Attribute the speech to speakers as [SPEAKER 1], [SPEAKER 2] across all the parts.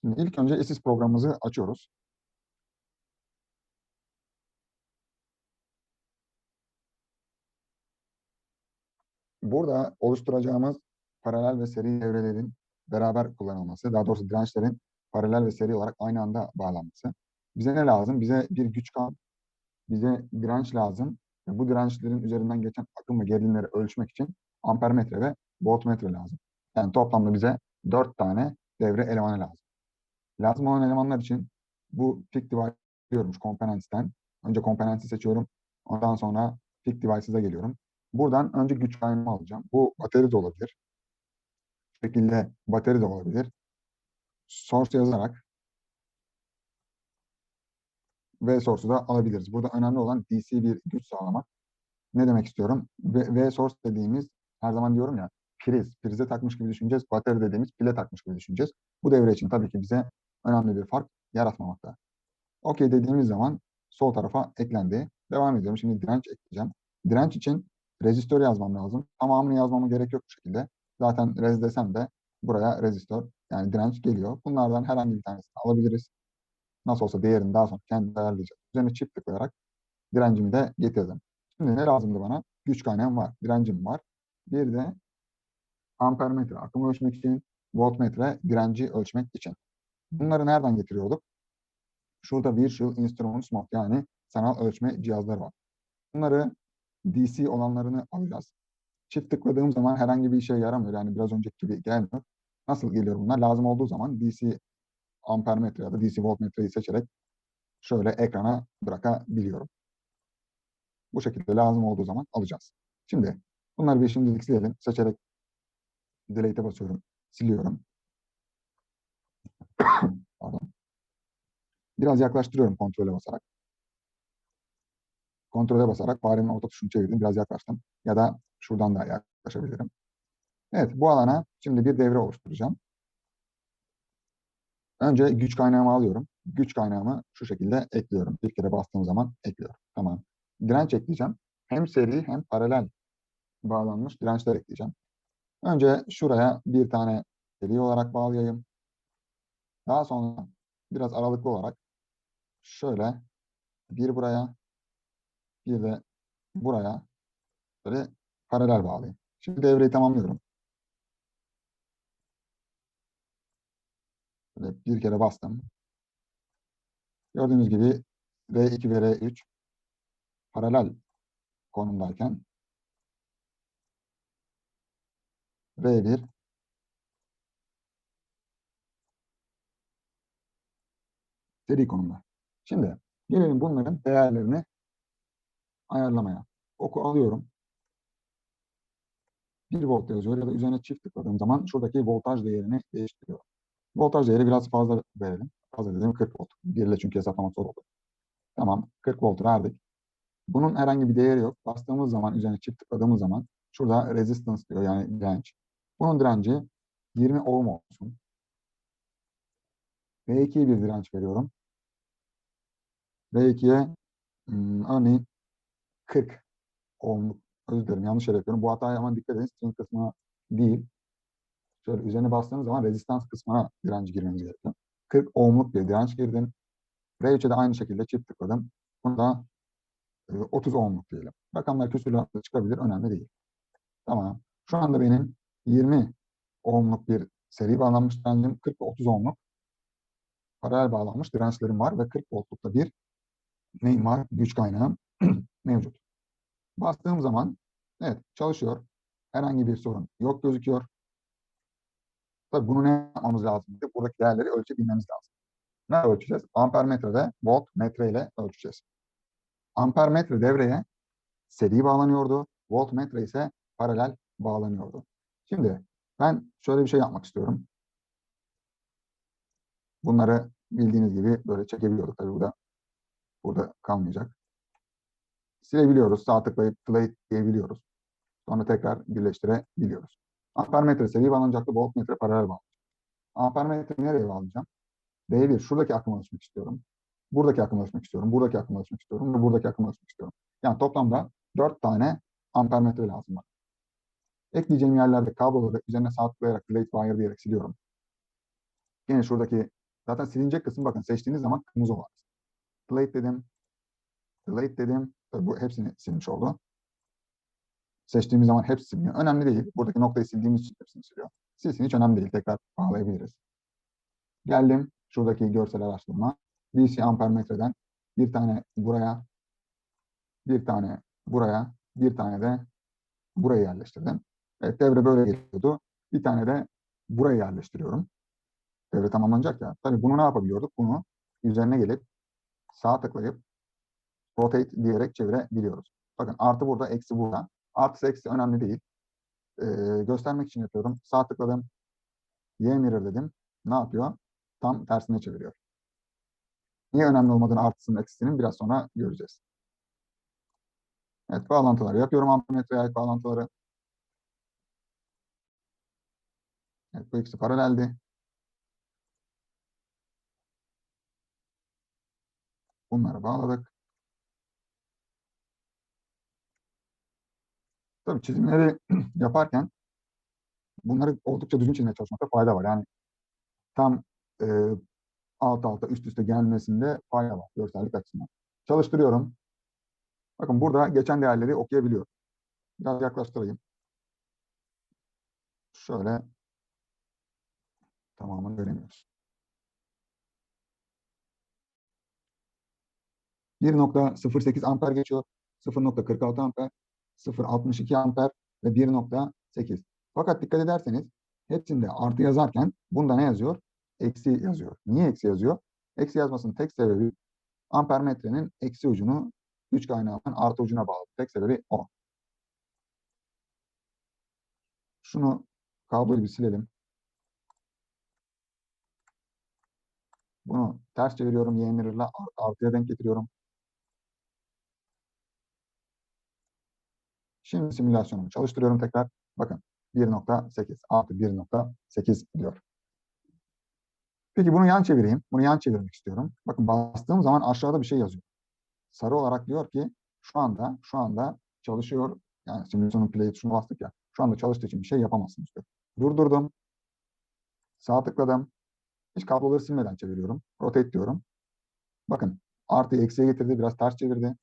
[SPEAKER 1] Şimdi ilk önce ESIS programımızı açıyoruz. Burada oluşturacağımız paralel ve seri devrelerin beraber kullanılması, daha doğrusu dirençlerin paralel ve seri olarak aynı anda bağlanması. Bize ne lazım? Bize bir güç kan, bize direnç lazım. Bu dirençlerin üzerinden geçen akım ve gerilimleri ölçmek için ampermetre ve voltmetre lazım. Yani toplamda bize dört tane devre elemanı lazım. Lazım olan elemanlar için bu pick device diyormuş components'ten. Önce components'i seçiyorum. Ondan sonra pick device'a geliyorum. Buradan önce güç kaynağımı alacağım. Bu bateri de olabilir. Bu şekilde bateri de olabilir. Source yazarak V source'u da alabiliriz. Burada önemli olan DC bir güç sağlamak. Ne demek istiyorum? V, v source dediğimiz her zaman diyorum ya priz. Prize takmış gibi düşüneceğiz. Bateri dediğimiz pile takmış gibi düşüneceğiz. Bu devre için tabii ki bize önemli bir fark yaratmamakta. OK dediğimiz zaman sol tarafa eklendi. Devam ediyorum. Şimdi direnç ekleyeceğim. Direnç için rezistör yazmam lazım. Tamamını yazmama gerek yok bu şekilde. Zaten rez desem de buraya rezistör yani direnç geliyor. Bunlardan herhangi bir tanesini alabiliriz. Nasıl olsa değerini daha sonra kendi ayarlayacağız. Üzerine çift tıklayarak direncimi de getirdim. Şimdi ne lazımdı bana? Güç kaynağım var, direncim var. Bir de ampermetre, akımı ölçmek için, voltmetre, direnci ölçmek için. Bunları nereden getiriyorduk? Şurada Virtual Instruments Mod yani sanal ölçme cihazları var. Bunları DC olanlarını alacağız. Çift tıkladığım zaman herhangi bir işe yaramıyor. Yani biraz önceki gibi gelmiyor. Nasıl geliyor bunlar? Lazım olduğu zaman DC ampermetre ya da DC voltmetreyi seçerek şöyle ekrana bırakabiliyorum. Bu şekilde lazım olduğu zaman alacağız. Şimdi bunları bir şimdilik silelim. Seçerek delete'e basıyorum. Siliyorum. Biraz yaklaştırıyorum kontrole basarak. Kontrole basarak farenin orta tuşunu çevirdim. Biraz yaklaştım. Ya da şuradan da yaklaşabilirim. Evet bu alana şimdi bir devre oluşturacağım. Önce güç kaynağımı alıyorum. Güç kaynağımı şu şekilde ekliyorum. Bir kere bastığım zaman ekliyorum. Tamam. Direnç ekleyeceğim. Hem seri hem paralel bağlanmış dirençler ekleyeceğim. Önce şuraya bir tane seri olarak bağlayayım. Daha sonra biraz aralıklı olarak şöyle bir buraya bir de buraya böyle paralel bağlayayım. Şimdi devreyi tamamlıyorum. Böyle bir kere bastım. Gördüğünüz gibi R2 ve R3 paralel konumdayken R1 seri konumda. Şimdi gelelim bunların değerlerini ayarlamaya. Oku alıyorum. 1 volt yazıyor ya da üzerine çift tıkladığım zaman şuradaki voltaj değerini değiştiriyor. Voltaj değeri biraz fazla verelim. Fazla dediğim 40 volt. 1 ile çünkü hesaplamak zor oldu. Tamam 40 volt verdik. Bunun herhangi bir değeri yok. Bastığımız zaman üzerine çift tıkladığımız zaman şurada resistance diyor yani direnç. Bunun direnci 20 ohm olsun. V2'ye bir direnç veriyorum. V2'ye hmm, örneğin 40 ohmluk özür dilerim yanlış yere yapıyorum. Bu hataya hemen dikkat edin. String kısmına değil. Şöyle üzerine bastığınız zaman rezistans kısmına direnci girmeniz gerekiyor. 40 ohmluk bir direnç girdim. R3'e de aynı şekilde çift tıkladım. Bunu da 30 ohmluk diyelim. Rakamlar küsürlü çıkabilir. Önemli değil. Tamam. Şu anda benim 20 ohmluk bir seri bağlanmış direncim 40 ve 30 ohmluk paralel bağlanmış dirençlerim var ve 40 voltlukta bir neyim var? Güç kaynağım mevcut. Bastığım zaman evet çalışıyor. Herhangi bir sorun yok gözüküyor. Tabii bunu ne yapmamız lazım? Buradaki değerleri ölçebilmemiz lazım. Ne ölçeceğiz? Ampermetre ve voltmetre ile ölçeceğiz. Ampermetre devreye seri bağlanıyordu. Voltmetre ise paralel bağlanıyordu. Şimdi ben şöyle bir şey yapmak istiyorum. Bunları bildiğiniz gibi böyle çekebiliyorduk. Tabii burada burada kalmayacak. Silebiliyoruz. Sağ tıklayıp delete diyebiliyoruz. Sonra tekrar birleştirebiliyoruz. Ampermetre seri bağlanacaklı, voltmetre paralel bağlanacak. Ampermetre nereye bağlayacağım? D1 şuradaki akımı ölçmek istiyorum. Buradaki akımı ölçmek istiyorum. Buradaki akımı ölçmek istiyorum. Ve buradaki akımı ölçmek istiyorum. Yani toplamda 4 tane ampermetre lazım bana. Ekleyeceğim yerlerde kabloları üzerine sağ tıklayarak delete wire diyerek siliyorum. Yine şuradaki Zaten silinecek kısım bakın seçtiğiniz zaman kırmızı olan. Delete dedim. Delete dedim. Tabii bu hepsini silmiş oldu. Seçtiğimiz zaman hepsi siliniyor. Önemli değil. Buradaki noktayı sildiğimiz için hepsini siliyor. Silsin hiç önemli değil. Tekrar bağlayabiliriz. Geldim şuradaki görsel araştırma. DC ampermetreden bir tane buraya, bir tane buraya, bir tane de buraya yerleştirdim. Evet devre böyle geliyordu. Bir tane de buraya yerleştiriyorum. Devre tamamlanacak ya. Tabii bunu ne yapabiliyorduk? Bunu üzerine gelip sağ tıklayıp rotate diyerek çevirebiliyoruz. Bakın artı burada, eksi burada. Artısı eksi önemli değil. Ee, göstermek için yapıyorum. Sağ tıkladım. Y mirror dedim. Ne yapıyor? Tam tersine çeviriyor. Niye önemli olmadığını artısının eksisinin biraz sonra göreceğiz. Evet bağlantıları yapıyorum. Ampermetreye ait bağlantıları. Evet bu ikisi paraleldi. Bunları bağladık. Tabii çizimleri yaparken bunları oldukça düzgün çizmeye çalışmakta fayda var. Yani tam e, alt alta üst üste gelmesinde fayda var görsellik açısından. Çalıştırıyorum. Bakın burada geçen değerleri okuyabiliyorum. Biraz yaklaştırayım. Şöyle tamamını göremiyoruz. 1.08 amper geçiyor. 0.46 amper, 0.62 amper ve 1.8. Fakat dikkat ederseniz hepsinde artı yazarken bunda ne yazıyor? Eksi yazıyor. Niye eksi yazıyor? Eksi yazmasının tek sebebi ampermetrenin eksi ucunu güç kaynağının artı ucuna bağlı. Tek sebebi o. Şunu kabloyu bir silelim. Bunu ters çeviriyorum. Y mirror'la artıya denk getiriyorum. Şimdi simülasyonumu çalıştırıyorum tekrar. Bakın 1.8 artı 1.8 diyor. Peki bunu yan çevireyim. Bunu yan çevirmek istiyorum. Bakın bastığım zaman aşağıda bir şey yazıyor. Sarı olarak diyor ki şu anda şu anda çalışıyor. Yani simülasyonun play tuşuna bastık ya. Şu anda çalıştığı için bir şey yapamazsınız diyor. Durdurdum. Sağ tıkladım. Hiç kabloları silmeden çeviriyorum. Rotate diyorum. Bakın artı eksiye getirdi. Biraz ters çevirdi.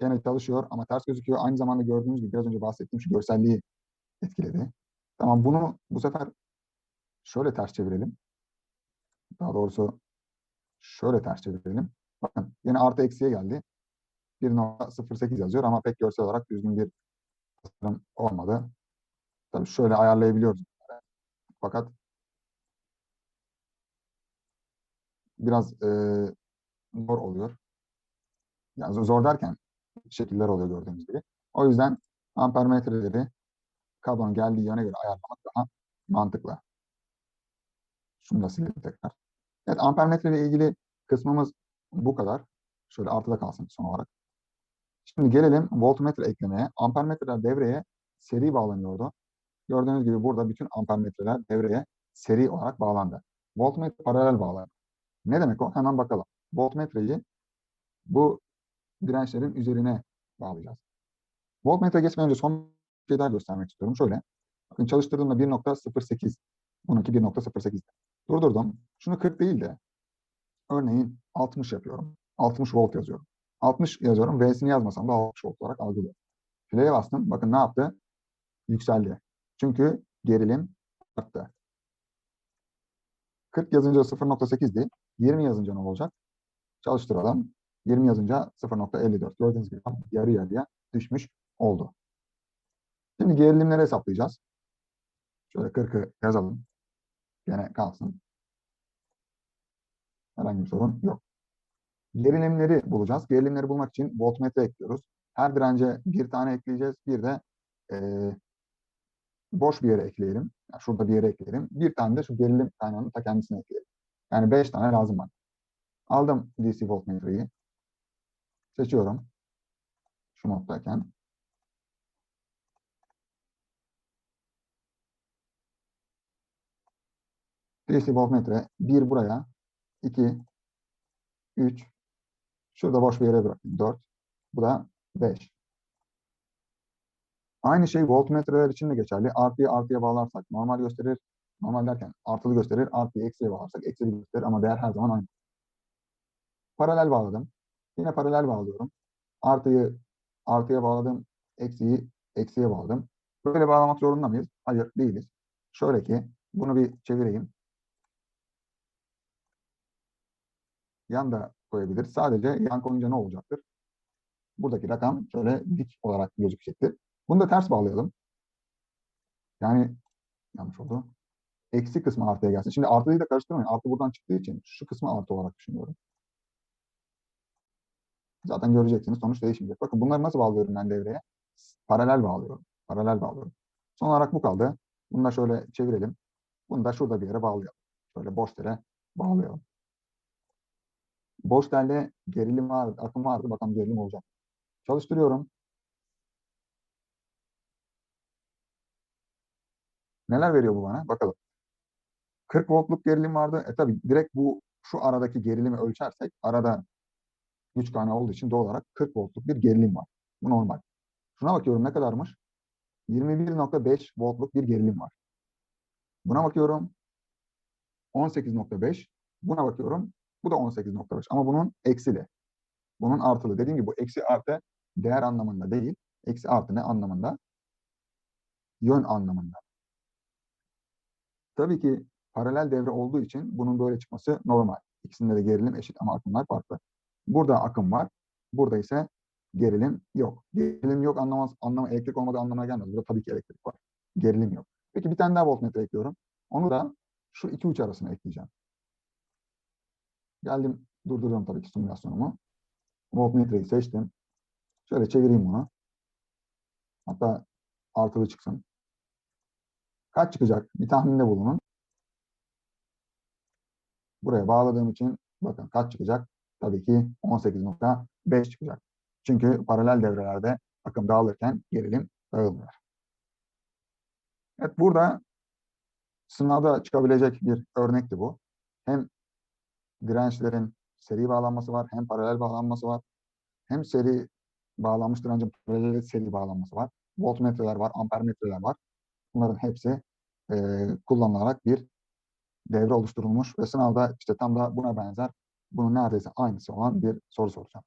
[SPEAKER 1] Gene çalışıyor ama ters gözüküyor. Aynı zamanda gördüğünüz gibi biraz önce bahsettiğim şu görselliği etkiledi. Tamam bunu bu sefer şöyle ters çevirelim. Daha doğrusu şöyle ters çevirelim. Bakın yine artı eksiye geldi. 1.08 yazıyor ama pek görsel olarak düzgün bir tasarım olmadı. Tabii şöyle ayarlayabiliyoruz. Fakat biraz e, zor oluyor. Yani zor derken şekiller oluyor gördüğünüz gibi. O yüzden ampermetreleri kablonun geldiği yöne göre ayarlamak daha mantıklı. Şunu da silelim tekrar. Evet ampermetre ile ilgili kısmımız bu kadar. Şöyle artıda kalsın son olarak. Şimdi gelelim voltmetre eklemeye. Ampermetreler devreye seri bağlanıyordu. Gördüğünüz gibi burada bütün ampermetreler devreye seri olarak bağlandı. Voltmetre paralel bağlandı. Ne demek o? Hemen bakalım. Voltmetreyi bu dirençlerin üzerine bağlayacağız. Voltmetre geçmeden önce son bir şey göstermek istiyorum. Şöyle. Bakın çalıştırdığımda 1.08. Bununki 1.08. Durdurdum. Şunu 40 değil de örneğin 60 yapıyorum. 60 volt yazıyorum. 60 yazıyorum. V'sini yazmasam da 60 volt olarak algılıyor. Play'e bastım. Bakın ne yaptı? Yükseldi. Çünkü gerilim arttı. 40 yazınca 0.8'di. 20 yazınca ne olacak? Çalıştıralım. 20 yazınca 0.54. Gördüğünüz gibi yarı yarıya düşmüş oldu. Şimdi gerilimleri hesaplayacağız. Şöyle 40'ı yazalım. Gene kalsın. Herhangi bir sorun yok. Gerilimleri bulacağız. Gerilimleri bulmak için voltmetre ekliyoruz. Her dirence bir tane ekleyeceğiz. Bir de e, boş bir yere ekleyelim. Yani şurada bir yere ekleyelim. Bir tane de şu gerilim kaynağının ta kendisine ekleyelim. Yani beş tane lazım var. Aldım DC voltmetreyi. Seçiyorum. Şu moddayken. DC voltmetre 1 buraya, 2, 3, şurada boş bir yere bırakayım 4, bu da 5. Aynı şey voltmetreler için de geçerli. Artıya artıya bağlarsak normal gösterir. Normal derken artılı gösterir, artıyı eksiye bağlarsak eksili gösterir ama değer her zaman aynı. Paralel bağladım. Yine paralel bağlıyorum. Artıyı artıya bağladım, eksiyi eksiye bağladım. Böyle bağlamak zorunda mıyız? Hayır, değiliz. Şöyle ki, bunu bir çevireyim. Yan da koyabilir. Sadece yan koyunca ne olacaktır? Buradaki rakam şöyle dik olarak gözükecektir. Bunu da ters bağlayalım. Yani yanlış oldu. Eksi kısmı artıya gelsin. Şimdi artıyı da karıştırmayın. Artı buradan çıktığı için şu kısmı artı olarak düşünüyorum. Zaten göreceksiniz. Sonuç değişmeyecek. Bakın bunları nasıl bağlıyorum ben devreye? Paralel bağlıyorum. Paralel bağlıyorum. Son olarak bu kaldı. Bunu da şöyle çevirelim. Bunu da şurada bir yere bağlayalım. Şöyle boş tere bağlayalım. Boş telde gerilim vardı, akım vardı. Bakalım gerilim olacak. Çalıştırıyorum. Neler veriyor bu bana? Bakalım. 40 voltluk gerilim vardı. E tabi direkt bu şu aradaki gerilimi ölçersek arada güç kaynağı olduğu için doğal olarak 40 voltluk bir gerilim var. Bu normal. Şuna bakıyorum ne kadarmış? 21.5 voltluk bir gerilim var. Buna bakıyorum 18.5. Buna bakıyorum bu da 18.5 ama bunun eksili. Bunun artılı. Dediğim gibi bu eksi artı değer anlamında değil. Eksi artı ne anlamında? Yön anlamında. Tabii ki paralel devre olduğu için bunun böyle çıkması normal. İkisinde de gerilim eşit ama akımlar farklı. Burada akım var. Burada ise gerilim yok. Gerilim yok anlamaz, anlamı elektrik olmadığı anlamına gelmez. Burada tabii ki elektrik var. Gerilim yok. Peki bir tane daha voltmetre ekliyorum. Onu da şu iki uç arasına ekleyeceğim. Geldim durduruyorum tabii ki simülasyonumu. Voltmetreyi seçtim. Şöyle çevireyim bunu. Hatta artılı çıksın. Kaç çıkacak? Bir tahminde bulunun. Buraya bağladığım için bakın kaç çıkacak? Tabii ki 18.5 çıkacak. Çünkü paralel devrelerde akım dağılırken gerilim dağılmıyor. Evet burada sınavda çıkabilecek bir örnekti bu. Hem dirençlerin seri bağlanması var, hem paralel bağlanması var. Hem seri bağlanmış direncin paralel seri bağlanması var. Voltmetreler var, ampermetreler var. Bunların hepsi e, kullanılarak bir devre oluşturulmuş ve sınavda işte tam da buna benzer bunun neredeyse aynısı olan bir soru soracağım.